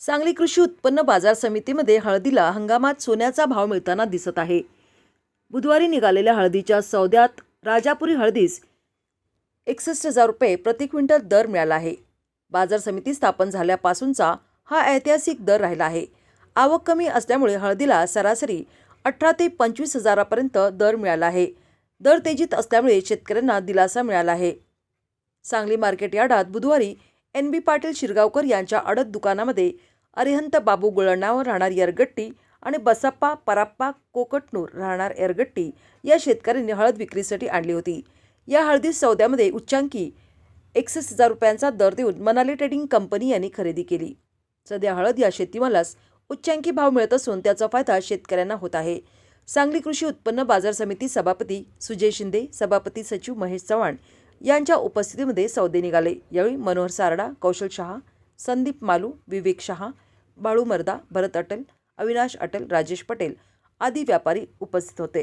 सांगली कृषी उत्पन्न बाजार समितीमध्ये हळदीला हंगामात सोन्याचा भाव मिळताना दिसत आहे. बुधवारी निघालेल्या हळदीच्या सौद्यात राजापुरी हळदीस एकसष्ट हजार रुपये प्रति क्विंटल दर मिळाला आहे. बाजार समिती स्थापन झाल्यापासूनचा हा ऐतिहासिक दर राहिला आहे. आवक कमी असल्यामुळे हळदीला सरासरी अठरा ते पंचवीस हजारापर्यंत दर मिळाला आहे. दर तेजीत असल्यामुळे शेतकऱ्यांना दिलासा मिळाला आहे. सांगली मार्केट यार्डात बुधवारी एन बी पाटील शिरगावकर यांच्या अडत दुकानामध्ये अरिहंत बाबू गुळणाव राहणार यरगट्टी आणि बसप्पा पराप्पा कोकटनूर राहणार यरगट्टी या शेतकऱ्यांनी हळद विक्रीसाठी आणली होती. या हळदी सौद्यामध्ये उच्चांकी एकसष्ट हजार रुपयांचा दर देऊन मनाली ट्रेडिंग कंपनी यांनी खरेदी केली. सध्या हळद या शेतीमालास उच्चांकी भाव मिळत असून त्याचा फायदा शेतकऱ्यांना होत आहे. सांगली कृषी उत्पन्न बाजार समिती सभापती सुजय शिंदे सभापती सचिव महेश चव्हाण यांच्या उपस्थितीमध्ये सौदे निघाले. यावेळी मनोहर सारडा कौशल शहा संदीप मालू विवेक शहा बाळू मर्दा भरत अटल अविनाश अटल राजेश पटेल आदी व्यापारी उपस्थित होते.